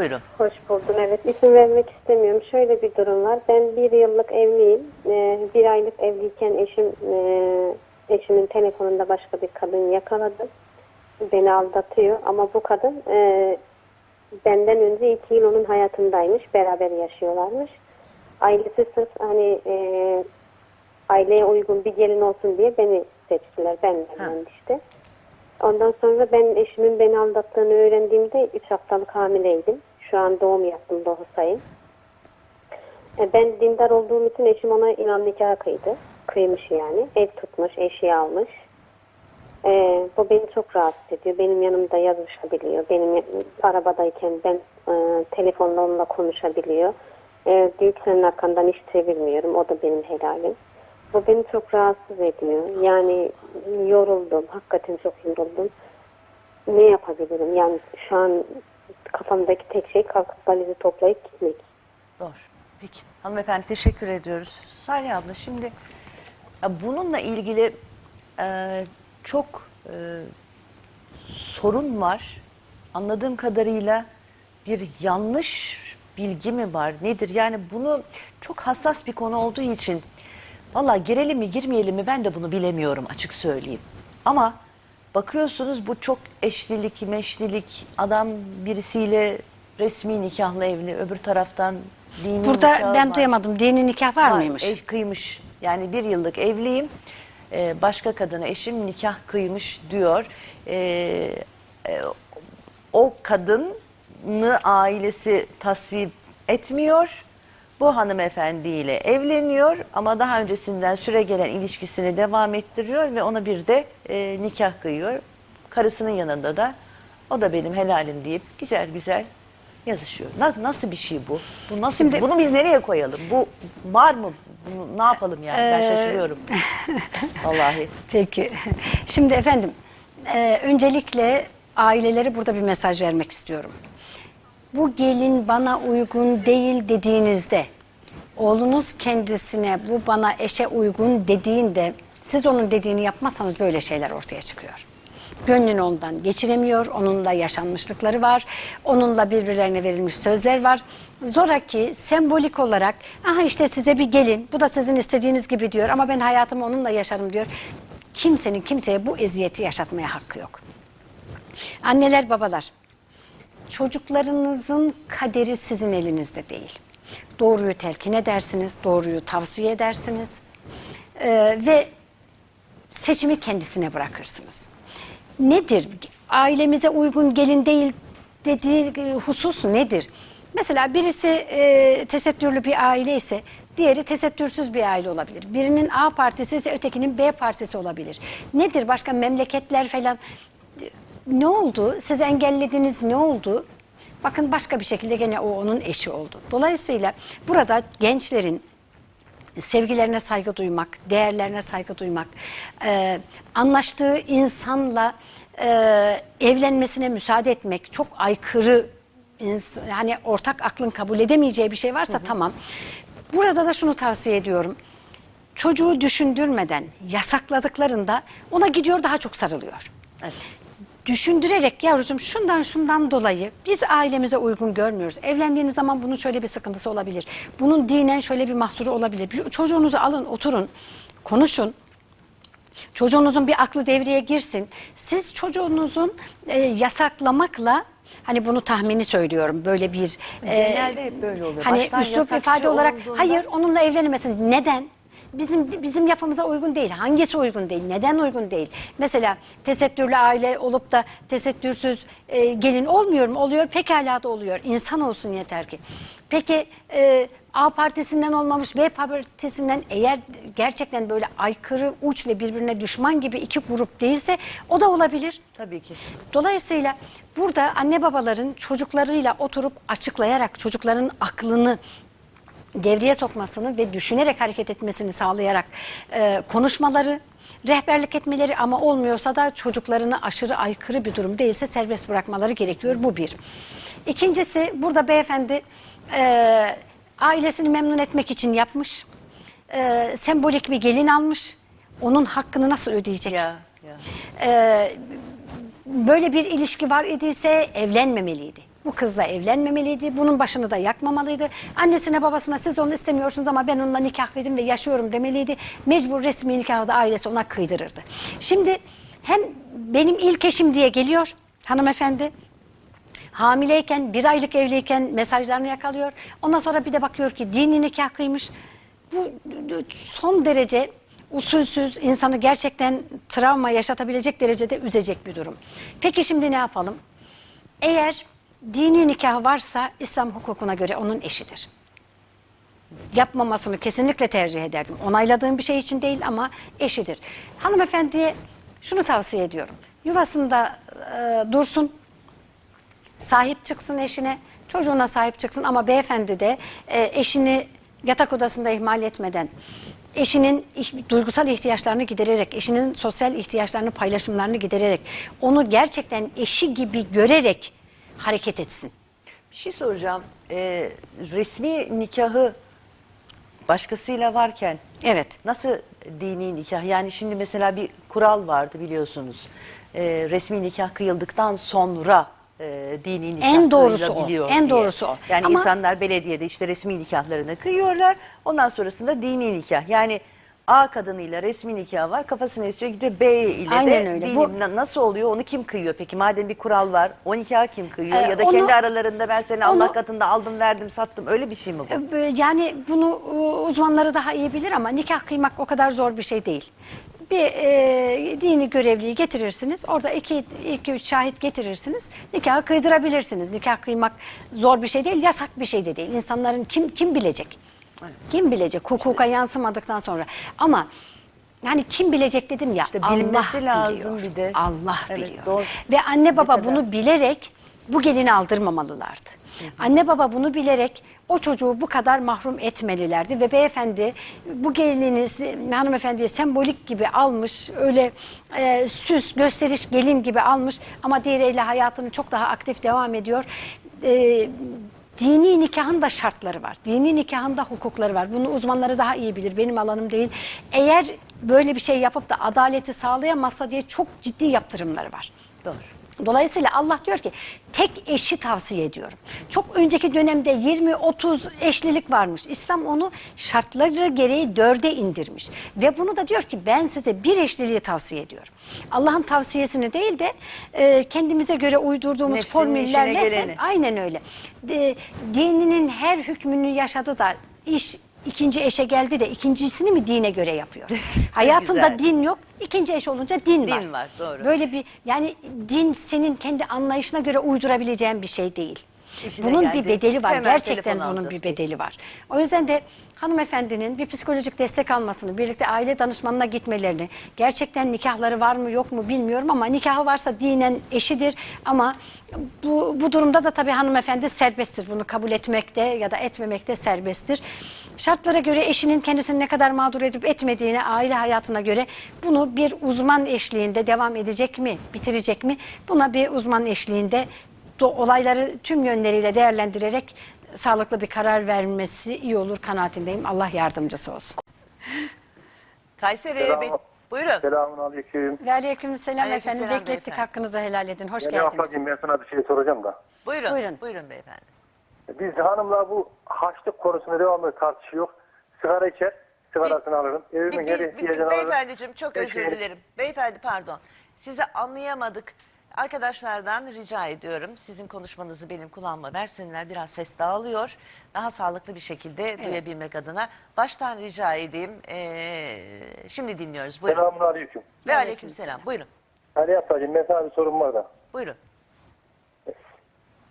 Buyurun. Hoş buldum. Evet isim vermek istemiyorum. Şöyle bir durum var. Ben bir yıllık evliyim. Ee, bir aylık evliyken eşim e, eşimin telefonunda başka bir kadın yakaladı. Beni aldatıyor ama bu kadın e, benden önce iki yıl onun hayatındaymış. Beraber yaşıyorlarmış. Ailesi sırf hani e, aileye uygun bir gelin olsun diye beni seçtiler. Ben evlendi işte. Ondan sonra ben eşimin beni aldattığını öğrendiğimde 3 haftalık hamileydim. Şu an doğum yaptım doğusayım. E, Ben dindar olduğum için eşim ona inan nikah kıydı. Kıymış yani. Ev tutmuş, eşya almış. E, bu beni çok rahatsız ediyor. Benim yanımda yazışabiliyor. Benim arabadayken ben e, telefonla onunla konuşabiliyor. E, ki senin arkandan hiç çevirmiyorum. O da benim helalim. Bu beni çok rahatsız ediyor. Yani yoruldum. Hakikaten çok yoruldum. Ne yapabilirim? Yani şu an kafamdaki tek şey kalkıp valizi toplayıp gitmek. Doğru. Peki. Hanımefendi teşekkür ediyoruz. Salih abla şimdi bununla ilgili e, çok e, sorun var. Anladığım kadarıyla bir yanlış bilgi mi var nedir? Yani bunu çok hassas bir konu olduğu için valla girelim mi girmeyelim mi ben de bunu bilemiyorum açık söyleyeyim. Ama bakıyorsunuz bu çok eşlilik, meşlilik adam birisiyle resmi nikahlı evli öbür taraftan dini Burada nikahı ben var. duyamadım. Dini nikah var, Var, mıymış? Eş kıymış. Yani bir yıllık evliyim. Ee, başka kadına eşim nikah kıymış diyor. Ee, e, o kadını ailesi tasvip etmiyor. Bu hanımefendiyle evleniyor ama daha öncesinden süre gelen ilişkisini devam ettiriyor ve ona bir de e, nikah kıyıyor. Karısının yanında da o da benim helalim deyip güzel güzel yazışıyor. Na- nasıl bir şey bu? Bu nasıl? Şimdi- bunu biz nereye koyalım? Bu var mı? Bunu ne yapalım yani? Ben Ee, şaşırıyorum. Vallahi. Peki. Şimdi efendim, e, öncelikle ailelere burada bir mesaj vermek istiyorum. Bu gelin bana uygun değil dediğinizde, oğlunuz kendisine bu bana eşe uygun dediğinde, siz onun dediğini yapmazsanız böyle şeyler ortaya çıkıyor. Gönlünü ondan geçiremiyor, onunla yaşanmışlıkları var, onunla birbirlerine verilmiş sözler var. Zoraki sembolik olarak, aha işte size bir gelin, bu da sizin istediğiniz gibi diyor ama ben hayatımı onunla yaşarım diyor. Kimsenin kimseye bu eziyeti yaşatmaya hakkı yok. Anneler, babalar, çocuklarınızın kaderi sizin elinizde değil. Doğruyu telkin edersiniz, doğruyu tavsiye edersiniz Ee, ve seçimi kendisine bırakırsınız. Nedir? Ailemize uygun gelin değil dediği e, husus nedir? Mesela birisi e, tesettürlü bir aile ise diğeri tesettürsüz bir aile olabilir. Birinin A partisi ise ötekinin B partisi olabilir. Nedir? Başka memleketler falan ne oldu? Siz engellediniz ne oldu? Bakın başka bir şekilde gene o onun eşi oldu. Dolayısıyla burada gençlerin sevgilerine saygı duymak, değerlerine saygı duymak, e, anlaştığı insanla e, evlenmesine müsaade etmek çok aykırı, yani ortak aklın kabul edemeyeceği bir şey varsa tamam. Burada da şunu tavsiye ediyorum. Çocuğu düşündürmeden yasakladıklarında ona gidiyor daha çok sarılıyor. Evet. Düşündürerek yavrucuğum şundan şundan dolayı biz ailemize uygun görmüyoruz. Evlendiğiniz zaman bunun şöyle bir sıkıntısı olabilir. Bunun dinen şöyle bir mahsuru olabilir. Bir çocuğunuzu alın oturun konuşun. Çocuğunuzun bir aklı devreye girsin. Siz çocuğunuzun e, yasaklamakla hani bunu tahmini söylüyorum böyle bir e, Genelde hep böyle oluyor. Hani Baştan üslup ifade olarak olduğunda- hayır onunla evlenemesin. Neden? Bizim bizim yapımıza uygun değil. Hangisi uygun değil? Neden uygun değil? Mesela tesettürlü aile olup da tesettürsüz e, gelin olmuyor mu? Oluyor. Pekala da oluyor. İnsan olsun yeter ki. Peki e, A partisinden olmamış B partisinden eğer gerçekten böyle aykırı uç ve birbirine düşman gibi iki grup değilse o da olabilir. Tabii ki. Dolayısıyla burada anne babaların çocuklarıyla oturup açıklayarak çocukların aklını devreye sokmasını ve düşünerek hareket etmesini sağlayarak e, konuşmaları, rehberlik etmeleri ama olmuyorsa da çocuklarını aşırı aykırı bir durum değilse serbest bırakmaları gerekiyor. Bu bir. İkincisi burada beyefendi e, ailesini memnun etmek için yapmış. E, sembolik bir gelin almış. Onun hakkını nasıl ödeyecek? Ya, ya. Ee, böyle bir ilişki var idiyse evlenmemeliydi. Bu kızla evlenmemeliydi. Bunun başını da yakmamalıydı. Annesine babasına siz onu istemiyorsunuz ama ben onunla nikah kıydım ve yaşıyorum demeliydi. Mecbur resmi nikahı da ailesi ona kıydırırdı. Şimdi hem benim ilk eşim diye geliyor hanımefendi. Hamileyken, bir aylık evliyken mesajlarını yakalıyor. Ondan sonra bir de bakıyor ki dini nikah kıymış. Bu son derece usulsüz, insanı gerçekten travma yaşatabilecek derecede üzecek bir durum. Peki şimdi ne yapalım? Eğer dini nikah varsa İslam hukukuna göre onun eşidir. Yapmamasını kesinlikle tercih ederdim. Onayladığım bir şey için değil ama eşidir. Hanımefendiye şunu tavsiye ediyorum. Yuvasında e, dursun, sahip çıksın eşine, çocuğuna sahip çıksın ama beyefendi de e, eşini yatak odasında ihmal etmeden, eşinin duygusal ihtiyaçlarını gidererek, eşinin sosyal ihtiyaçlarını, paylaşımlarını gidererek, onu gerçekten eşi gibi görerek hareket etsin. Bir şey soracağım. Ee, resmi nikahı başkasıyla varken Evet. nasıl dini nikah? Yani şimdi mesela bir kural vardı biliyorsunuz. Ee, resmi nikah kıyıldıktan sonra e, dini nikah En doğrusu o, en diye. doğrusu o. Yani Ama- insanlar belediyede işte resmi nikahlarını kıyıyorlar. Ondan sonrasında dini nikah. Yani A kadınıyla resmi nikah var. Kafasını esiyor gidiyor B ile Aynen de öyle. Bu- Na- Nasıl oluyor? Onu kim kıyıyor peki? Madem bir kural var. O nikahı kim kıyıyor? Ee, ya da onu- kendi aralarında ben seni Allah onu- katında aldım verdim sattım. Öyle bir şey mi bu? E, Yani bunu e, uzmanları daha iyi bilir ama nikah kıymak o kadar zor bir şey değil. Bir e, dini görevliyi getirirsiniz. Orada iki, iki üç şahit getirirsiniz. Nikahı kıydırabilirsiniz. Nikah kıymak zor bir şey değil, yasak bir şey de değil. İnsanların kim kim bilecek? Kim bilecek? Hukuka yansımadıktan sonra. Ama yani kim bilecek dedim ya. İşte Allah bilmesi lazım biliyor. bir de. Allah Evet, biliyor. doğru. Ve anne baba kadar? bunu bilerek bu gelini aldırmamalılardı. Anne baba bunu bilerek o çocuğu bu kadar mahrum etmelilerdi ve beyefendi bu gelini hanımefendiye sembolik gibi almış öyle e, süs gösteriş gelin gibi almış ama diğeriyle hayatını çok daha aktif devam ediyor. E, Dini nikahın da şartları var. Dini nikahın da hukukları var. Bunu uzmanları daha iyi bilir. Benim alanım değil. Eğer böyle bir şey yapıp da adaleti sağlayamazsa diye çok ciddi yaptırımları var. Doğru. Dolayısıyla Allah diyor ki tek eşi tavsiye ediyorum. Çok önceki dönemde 20-30 eşlilik varmış. İslam onu şartları gereği dörde indirmiş. Ve bunu da diyor ki ben size bir eşliliği tavsiye ediyorum. Allah'ın tavsiyesini değil de e, kendimize göre uydurduğumuz Nefsinin formüllerle aynen öyle. De, dininin her hükmünü yaşadı da iş ikinci eşe geldi de ikincisini mi dine göre yapıyor? Hayatında Güzel. din yok. ikinci eş olunca din, var. Din var, doğru. Böyle bir yani din senin kendi anlayışına göre uydurabileceğin bir şey değil. İşine bunun geldi. bir bedeli var. Hemen Gerçekten bunun alacağız. bir bedeli var. O yüzden de hanımefendinin bir psikolojik destek almasını, birlikte aile danışmanına gitmelerini, gerçekten nikahları var mı yok mu bilmiyorum ama nikahı varsa dinen eşidir ama bu, bu durumda da tabii hanımefendi serbesttir. Bunu kabul etmekte ya da etmemekte serbesttir. Şartlara göre eşinin kendisini ne kadar mağdur edip etmediğine, aile hayatına göre bunu bir uzman eşliğinde devam edecek mi, bitirecek mi? Buna bir uzman eşliğinde olayları tüm yönleriyle değerlendirerek sağlıklı bir karar vermesi iyi olur kanaatindeyim. Allah yardımcısı olsun. Kayseri Selam. Bey. Buyurun. Selamun aleyküm. Ve aleyküm selam Aleyküm efendim. selam Beklettik beyefendi. hakkınızı helal edin. Hoş Yani geldiniz. ablacığım ben sana bir şey soracağım da. Buyurun. Buyurun. Buyurun beyefendi. Biz hanımla bu haçlık konusunda devamlı tartışıyor. Sigara içer, sigarasını alırım. Bir- Evimin bir- geri bir- ihtiyacını alırım. beyefendiciğim çok özür dilerim. Beyefendi pardon. Sizi anlayamadık. Arkadaşlardan rica ediyorum. Sizin konuşmanızı benim kulağıma versinler. Biraz ses dağılıyor. Daha sağlıklı bir şekilde duyabilmek adına. Baştan rica edeyim. Ee, şimdi dinliyoruz. Buyurun. Selamun aleyküm. Ve aleyküm selam. Buyurun. Ali ablacığım ben sana bir sorum var da. Buyurun.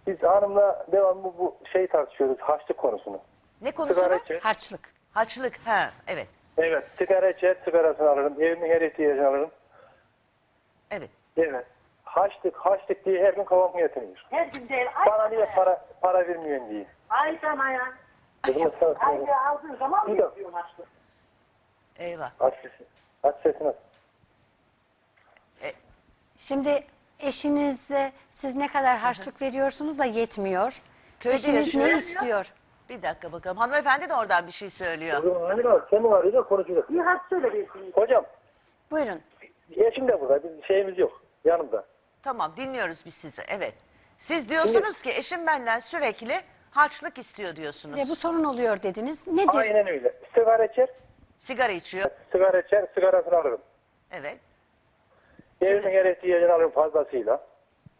Biz hanımla devamlı bu şey tartışıyoruz, haçlık konusunu. Ne Sigara konusunu? içer. Harçlık. Haçlık. Ha, evet. Evet, sigara içer, sigarasını alırım. Evimin her ihtiyacını alırım. Evet. Evet. Haçlık, haçlık diye her gün kafamı yatırıyor. Her gün değil. Ay, Bana niye para para vermiyorsun diye. ay sana ya. Kızım sana Ay ya aldığın zaman mı Bir yapıyorsun aşkım? Eyvah. Aç sesini. Aç sesini. Şimdi eşinize siz ne kadar harçlık veriyorsunuz da yetmiyor. Köyde Eşiniz ne yaşıyor. istiyor? Bir dakika bakalım. Hanımefendi de oradan bir şey söylüyor. Kızım hani var, senin var ya konuşacak. Bir hadi söyle bir Hocam, Buyurun. eşim de burada. Bir şeyimiz yok yanımda. Tamam dinliyoruz biz sizi. Evet. Siz diyorsunuz ki eşim benden sürekli harçlık istiyor diyorsunuz. Ve bu sorun oluyor dediniz. Nedir? Aynen öyle. Sigara içer, Sigara içiyor. sigara içer, sigarasını alırım. Evet. Evin her ihtiyacını alırım fazlasıyla.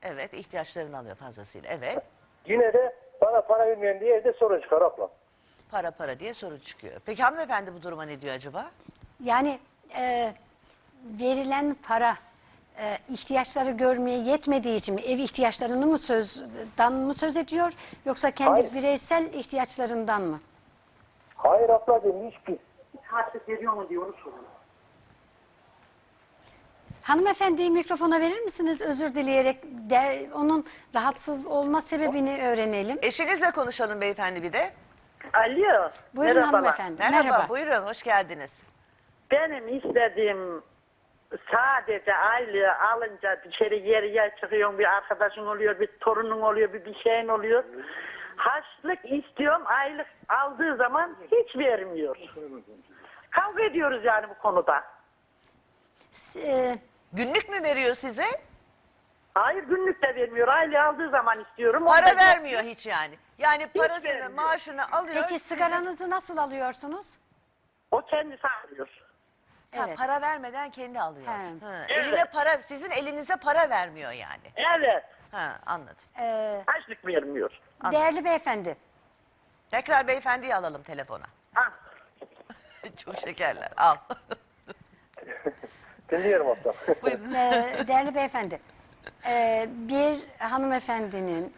Evet ihtiyaçlarını alıyor fazlasıyla. Evet. Yine de bana para vermeyen diye evde sorun çıkar abla. Para para diye sorun çıkıyor. Peki hanımefendi bu duruma ne diyor acaba? Yani e, verilen para e, ihtiyaçları görmeye yetmediği için mi ev ihtiyaçlarını mı sözden mı söz ediyor yoksa kendi Hayır. bireysel ihtiyaçlarından mı? Hayır ablacığım hiçbir. Harçlık veriyor mu diye onu soruyor. Hanımefendi mikrofona verir misiniz özür dileyerek de, onun rahatsız olma sebebini öğrenelim. Eşinizle konuşalım beyefendi bir de. Alo. Buyurun merhabalar. hanımefendi. Merhaba, Merhaba. buyurun hoş geldiniz. Benim istediğim sadece aylığı alınca bir kere yere çıkıyorsun bir arkadaşın oluyor bir torunun oluyor bir bir şeyin oluyor. Harçlık istiyorum aylık aldığı zaman hiç vermiyor. Kavga ediyoruz yani bu konuda. S- e, Günlük mü veriyor size? Hayır günlük de vermiyor. Aylığı aldığı zaman istiyorum. da Para vermiyor hiç yani. Yani parasını, vermiyor. maaşını alıyor. peki size- sigaranızı nasıl alıyorsunuz? O kendisi alıyor. Ha, Evet. para vermeden kendi alıyor. He. Ha, Evet. Eline para, sizin elinize para vermiyor yani. Evet. Ha, anladım. E, Harçlık vermiyor. değerli beyefendi Tekrar beyefendiyi alalım telefona. Ha. Çok şekerler. Al. Dinliyorum abla. Ee, değerli beyefendi, e, bir hanımefendinin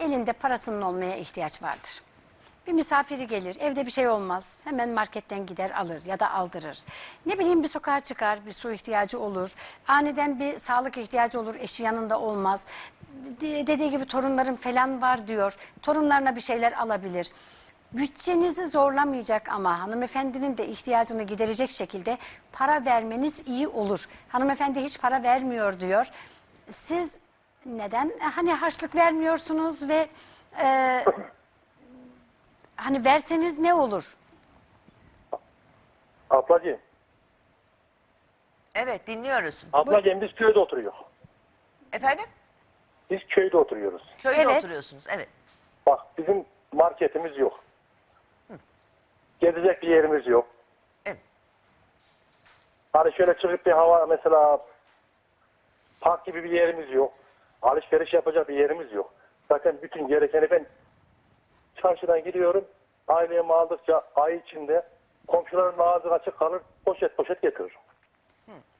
elinde parasının olmaya ihtiyaç vardır. Bir misafiri gelir, evde bir şey olmaz. Hemen marketten gider alır ya da aldırır. Ne bileyim bir sokağa çıkar, bir su ihtiyacı olur. Aniden bir sağlık ihtiyacı olur, eşi yanında olmaz. De- dediği gibi torunlarım falan var diyor. Torunlarına bir şeyler alabilir. Bütçenizi zorlamayacak ama hanımefendinin de ihtiyacını giderecek şekilde para vermeniz iyi olur. Hanımefendi hiç para vermiyor diyor. Siz neden hani harçlık vermiyorsunuz ve e, hani verseniz ne olur? Ablacığım, Evet dinliyoruz. ablacığım biz köyde oturuyor. Efendim? Biz köyde oturuyoruz. Köyde Evet. oturuyorsunuz. Evet. Bak bizim marketimiz yok. Gezecek bir yerimiz yok. Evet. Hani şöyle çıkıp bir hava mesela park gibi bir yerimiz yok. Alışveriş yapacak bir yerimiz yok. Zaten bütün gerekeni ben çarşıdan gidiyorum. Ailemi aldıkça ay içinde komşuların ağzı açık kalır. Poşet poşet getiririm.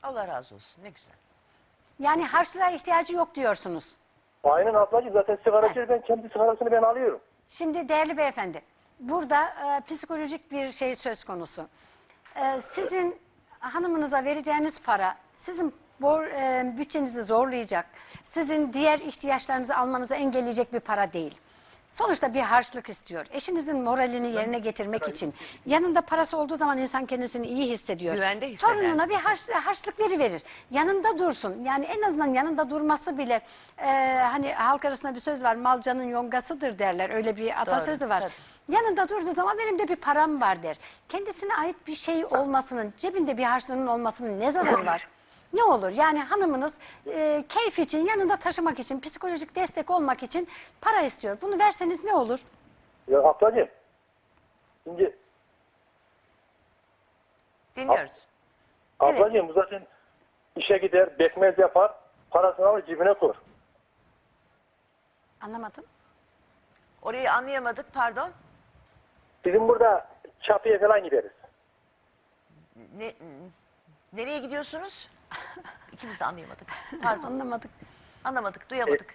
Allah razı olsun. Ne güzel. Yani harçlığa ihtiyacı yok diyorsunuz. Aynen ablacığım zaten sigara içer ben kendi sigarasını ben alıyorum. Şimdi değerli beyefendi, burada e, psikolojik bir şey söz konusu. E, sizin hanımınıza vereceğiniz para sizin bor, e, bütçenizi zorlayacak, sizin diğer ihtiyaçlarınızı almanızı engelleyecek bir para değil. Sonuçta bir harçlık istiyor. Eşinizin moralini yerine getirmek için. Yanında parası olduğu zaman insan kendisini iyi hissediyor. Güvende hisseder. Torununa bir harç, harçlık veri verir. Yanında dursun. Yani en azından yanında durması bile e, hani halk arasında bir söz var. Malcanın yongasıdır derler. Öyle bir atasözü var. tabii. Yanında durduğu zaman benim de bir param var der. Kendisine ait bir şey olmasının, cebinde bir harçlığının olmasının ne zararı var? Ne olur? Yani hanımınız e, keyif için, yanında taşımak için, psikolojik destek olmak için para istiyor. Bunu verseniz ne olur? Ya ablacığım şimdi Dinliyoruz. Evet. ablacığım bu zaten işe gider bekmez yapar parasını alır cebine koyar. Anlamadım. Orayı anlayamadık pardon. Bizim burada çapıya falan gideriz. Ne, nereye gidiyorsunuz? İkimiz de anlayamadık. Pardon. Anlamadık. Anlamadık, duyamadık.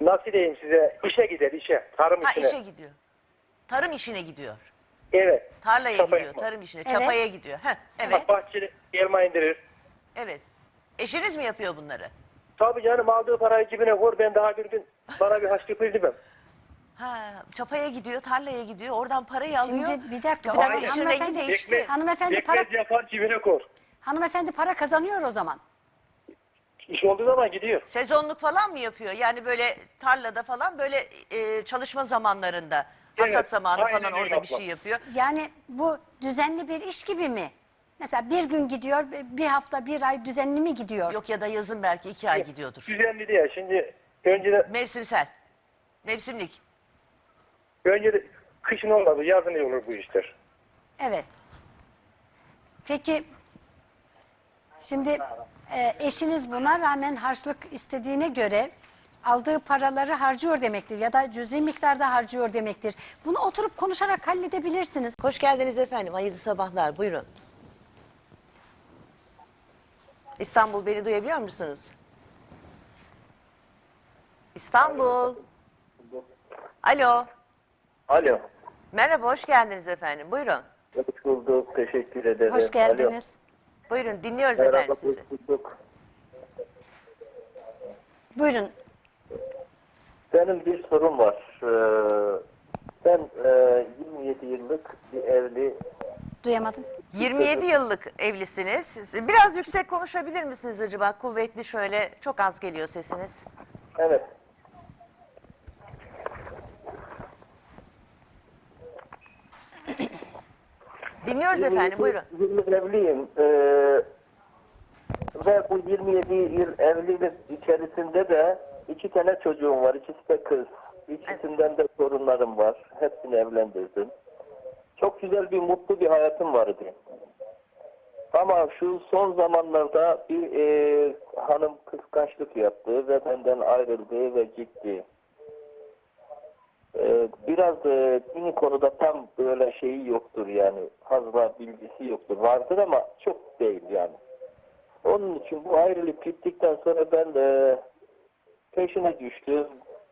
Nasıl diyeyim size işe gider işe tarım Ha işine. işe gidiyor. Tarım işine gidiyor. Evet. Tarlaya Çapa gidiyor, yapma. tarım işine, Evet. çapaya gidiyor. Heh, evet, Bak bahçeli elma indirir. evet. Eşiniz mi yapıyor bunları? Tabii canım aldığı parayı cebine koy ben daha bir gün bana bir haçlık verdim. Ha, çapaya gidiyor, tarlaya gidiyor, oradan parayı Şimdi alıyor. bir dakika. Bir dakika, o- işin hanımefendi, rengi değişti. hanımefendi para Bekmez yapar cebine koy. Hanımefendi para kazanıyor o zaman. İş olduğu zaman gidiyor. Sezonluk falan mı yapıyor? Yani böyle tarlada falan böyle e, çalışma zamanlarında, hasat Evet, zamanı aynen falan öyle orada bir abla. şey yapıyor. Yani bu düzenli bir iş gibi mi? Mesela bir gün gidiyor, bir hafta, bir ay düzenli mi gidiyor? Yok ya da yazın belki iki ay gidiyordur. Düzenli diye şimdi Önce de, Mevsimsel. Mevsimlik. önce de kışın olmadı, yazın iyi olur bu işler. Evet. Peki şimdi e, eşiniz buna rağmen harçlık istediğine göre aldığı paraları harcıyor demektir ya da cüzi miktarda harcıyor demektir. Bunu oturup konuşarak halledebilirsiniz. Hoş geldiniz efendim. Hayırlı sabahlar. Buyurun. İstanbul beni duyabiliyor musunuz? İstanbul. Alo. Alo. Merhaba, hoş geldiniz efendim. Buyurun. Hoş bulduk, teşekkür ederim. Hoş geldiniz. Buyurun, dinliyoruz Alo. efendim Merhaba, sizi. bulduk. Buyurun. Benim bir sorum var. Ee, ben e, 27 yıllık bir evli Duyamadım. 27 yıllık evlisiniz. Biraz yüksek konuşabilir misiniz acaba? Kuvvetli şöyle, çok az geliyor sesiniz. Evet. Dinliyoruz efendim, buyurun. Yıllık evliyim. Ee, ve bu 27 yıl evlilik içerisinde de iki tane çocuğum var. İkisi de kız. İkisinden de sorunlarım var. Hepsini evlendirdim. Çok güzel bir mutlu bir hayatım vardı. Ama şu son zamanlarda bir e, hanım kıskançlık yaptı ve benden ayrıldı ve gitti. Biraz e, dini konuda tam böyle şeyi yoktur yani fazla bilgisi yoktur. Vardır ama çok değil yani. Onun için bu ayrılık gittikten sonra ben de peşine düştüm.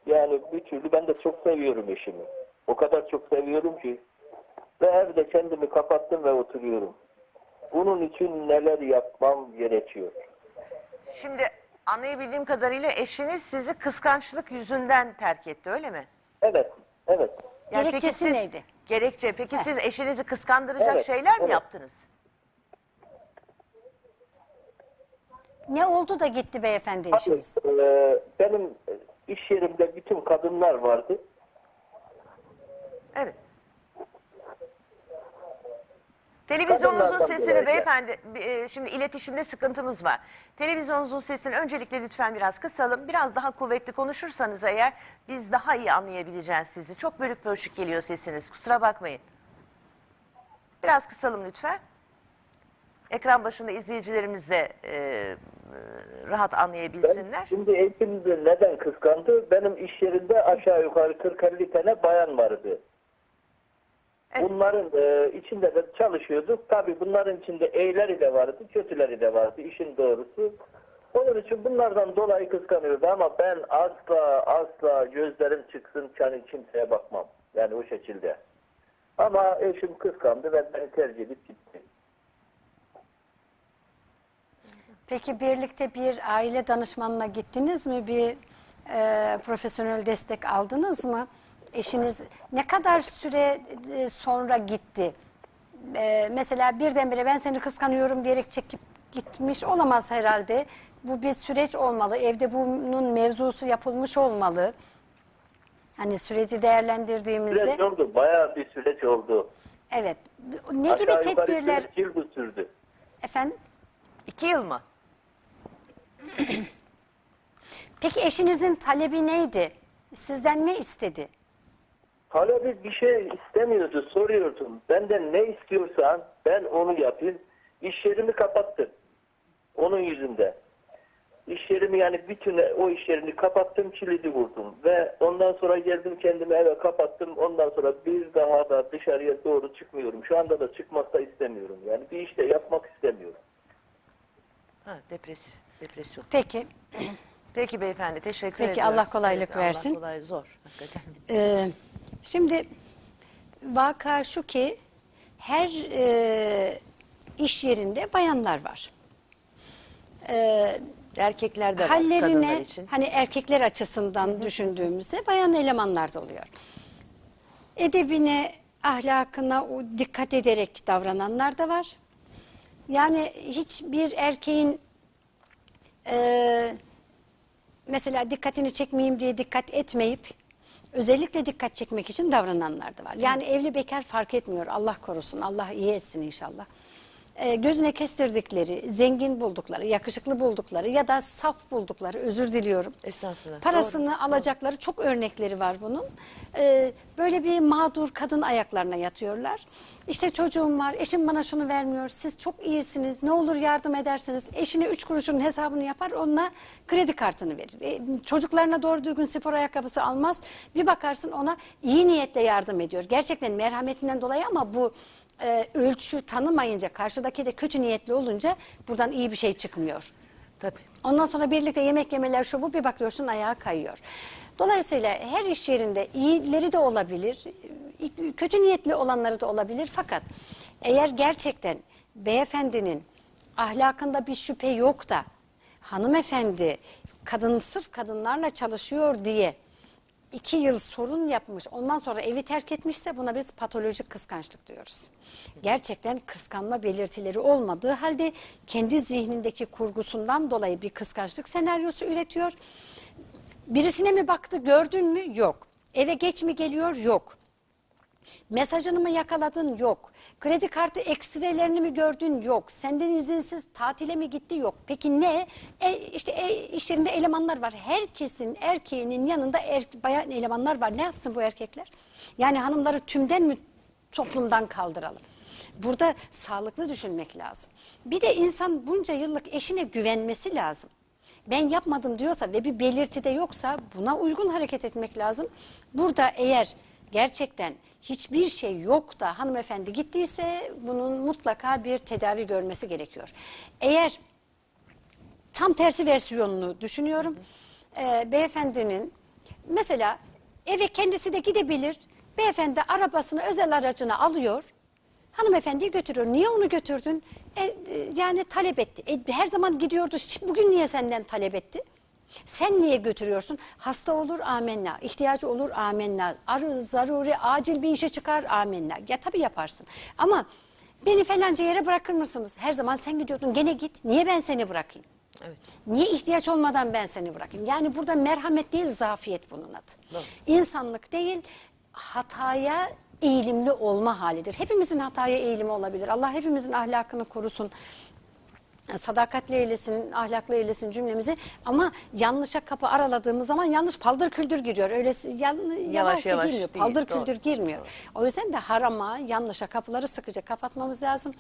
Yani bir türlü ben de çok seviyorum eşimi. O kadar çok seviyorum ki ve evde kendimi kapattım ve oturuyorum. Bunun için neler yapmam gerekiyor? Şimdi anlayabildiğim kadarıyla eşiniz sizi kıskançlık yüzünden terk etti, öyle mi? Evet, evet. Yani peki Gerekçesi siz- neydi? Gerekçe. Peki siz eşinizi kıskandıracak Evet, şeyler mi evet. yaptınız? Ne oldu da gitti beyefendi eşiniz? Ee, benim iş yerimde bütün kadınlar vardı. Evet. Televizyonunuzun Kadınlardan sesini beyefendi, e, şimdi iletişimde sıkıntımız var. Televizyonunuzun sesini öncelikle lütfen biraz kısalım. Biraz daha kuvvetli konuşursanız eğer biz daha iyi anlayabileceğiz sizi. Çok bölük pörçük geliyor sesiniz. Kusura bakmayın. Biraz kısalım lütfen. Ekran başında izleyicilerimiz de e, rahat Ben anlayabilsinler. şimdi eşim neden kıskandı? Benim iş yerinde aşağı yukarı 40-50 tane bayan vardı. Evet. Bunların e, içinde de çalışıyorduk. Tabii bunların içinde iyileri de vardı, kötüleri de vardı işin doğrusu. Onun için bunlardan dolayı kıskanıyordu ama ben asla asla gözlerim çıksın yani kimseye bakmam. Yani o şekilde. Ama eşim kıskandı ve beni tercih edip gitti. Peki birlikte bir aile danışmanına gittiniz mi? Bir e, profesyonel destek aldınız mı? Eşiniz ne kadar süre e, sonra gitti? E, mesela birdenbire ben seni kıskanıyorum diyerek çekip gitmiş olamaz herhalde. Bu bir süreç olmalı. Evde bunun mevzusu yapılmış olmalı. Hani süreci değerlendirdiğimizde Süreç oldu. Bayağı bir süreç oldu. evet ne gibi Aşağı yukarı tedbirler dört yıl bu sürdü. efendim? İki yıl mı? Peki eşinizin talebi neydi? Sizden ne istedi? Talebi bir şey istemiyordu, soruyordum. Benden ne istiyorsan ben onu yapayım. İş yerimi kapattım. Onun yüzünde. İş yerimi yani bütün o iş yerini kapattım, kilidi vurdum. Ve ondan sonra geldim kendimi eve kapattım. Ondan sonra bir daha da dışarıya doğru çıkmıyorum. Şu anda da çıkmak da istemiyorum. Yani bir işte yapmak istemiyorum. Ha, depresif, depresyon. Peki. Peki beyefendi teşekkür Peki, ediyoruz. Allah kolaylık versin. Allah kolay zor hakikaten. Ee, şimdi vaka şu ki her e, iş yerinde bayanlar var. Ee, Erkekler de var kadınlar hallerine için. hani erkekler açısından düşündüğümüzde bayan elemanlar da oluyor. Edebine, ahlakına o dikkat ederek davrananlar da var. Yani hiçbir erkeğin e, mesela dikkatini çekmeyeyim diye dikkat etmeyip özellikle dikkat çekmek için davrananlar da var. Yani evli bekar fark etmiyor. Allah korusun. Allah iyi etsin inşallah. E, gözüne kestirdikleri, zengin buldukları, yakışıklı buldukları ya da saf buldukları, özür diliyorum. Estağfurullah. Parasını alacakları çok örnekleri var bunun. E, böyle bir mağdur kadın ayaklarına yatıyorlar. İşte çocuğum var, eşim bana şunu vermiyor, siz çok iyisiniz, ne olur yardım edersiniz. Eşine üç kuruşun hesabını yapar, onunla kredi kartını verir. E, çocuklarına doğru düzgün spor ayakkabısı almaz. Bir bakarsın ona iyi niyetle yardım ediyor. Gerçekten merhametinden dolayı ama bu e, ölçü tanımayınca, karşıdaki de kötü niyetli olunca buradan iyi bir şey çıkmıyor. Tabii. Ondan sonra birlikte yemek yemeler şu bu bir bakıyorsun ayağa kayıyor. Dolayısıyla her iş yerinde iyileri de olabilir, kötü niyetli olanları da olabilir. Fakat eğer gerçekten beyefendinin ahlakında bir şüphe yok da hanımefendi kadın sırf kadınlarla çalışıyor diye iki yıl sorun yapmış ondan sonra evi terk etmişse buna biz patolojik kıskançlık diyoruz. Gerçekten kıskanma belirtileri olmadığı halde kendi zihnindeki kurgusundan dolayı bir kıskançlık senaryosu üretiyor. Birisine mi baktı gördün mü? Yok. Eve geç mi geliyor? Yok. Mesajını mı yakaladın? Yok. Kredi kartı ekstrelerini mi gördün? Yok. Senden izinsiz tatile mi gitti? Yok. Peki ne? E, işte e, iş elemanlar var. Herkesin erkeğinin yanında er, bayan elemanlar var. Ne yapsın bu erkekler? Yani hanımları tümden mi toplumdan kaldıralım? Burada sağlıklı düşünmek lazım. Bir de insan bunca yıllık eşine güvenmesi lazım. Ben yapmadım diyorsa ve bir belirti de yoksa buna uygun hareket etmek lazım. Burada eğer gerçekten hiçbir şey yok da hanımefendi gittiyse bunun mutlaka bir tedavi görmesi gerekiyor. Eğer tam tersi versiyonunu düşünüyorum. Ee, beyefendinin mesela eve kendisi de gidebilir. Beyefendi arabasını özel aracına alıyor. Hanımefendiyi götürüyor. Niye onu götürdün? E, e, yani talep etti. E, her zaman gidiyordu. Bugün niye senden talep etti? Sen niye götürüyorsun? Hasta olur amenna. ihtiyacı olur amenna. Arı, zaruri, acil bir işe çıkar amenna. Ya tabii yaparsın. Ama beni falanca yere bırakır mısınız? Her zaman sen gidiyordun. Gene git. Niye ben seni bırakayım? Evet. Niye ihtiyaç olmadan ben seni bırakayım? Yani burada merhamet değil zafiyet bunun adı. İnsanlık değil hataya eğilimli olma halidir. Hepimizin hataya eğilimi olabilir. Allah hepimizin ahlakını korusun. Sadakatli eylesin, ahlaklı eylesin cümlemizi ama yanlışa kapı araladığımız zaman yanlış paldır küldür giriyor. Öyle yan, yavaş yavaş girmiyor. değil, Paldır doğru. küldür girmiyor. O yüzden de harama, yanlışa kapıları sıkıca kapatmamız lazım.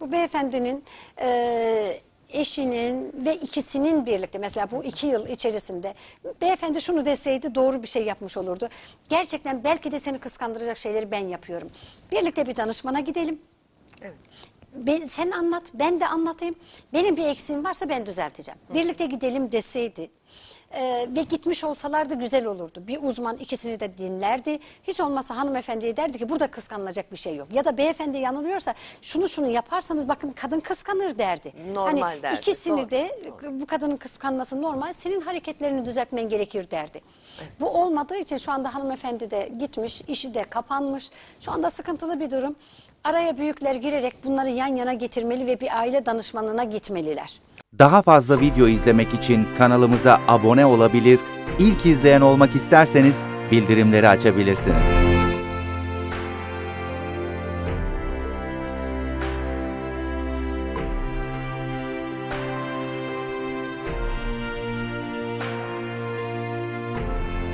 Bu beyefendinin e, eşinin ve ikisinin birlikte mesela bu iki yıl içerisinde beyefendi şunu deseydi doğru bir şey yapmış olurdu. Gerçekten belki de seni kıskandıracak şeyleri ben yapıyorum. Birlikte bir danışmana gidelim. Ben, sen anlat, ben de anlatayım. Benim bir eksiğim varsa ben düzelteceğim. Birlikte gidelim deseydi e, ve gitmiş olsalardı güzel olurdu. Bir uzman ikisini de dinlerdi. Hiç olmazsa hanımefendiye derdi ki burada kıskanılacak bir şey yok. Ya da beyefendi yanılıyorsa şunu şunu yaparsanız bakın kadın kıskanır derdi. Normal hani derdi, İkisini doğru, de bu kadının kıskanması normal. Senin hareketlerini düzeltmen gerekir derdi. Bu olmadığı için şu anda hanımefendi de gitmiş, işi de kapanmış. Şu anda sıkıntılı bir durum. Araya büyükler girerek bunları yan yana getirmeli ve bir aile danışmanına gitmeliler. Daha fazla video izlemek için kanalımıza abone olabilir, ilk izleyen olmak isterseniz bildirimleri açabilirsiniz.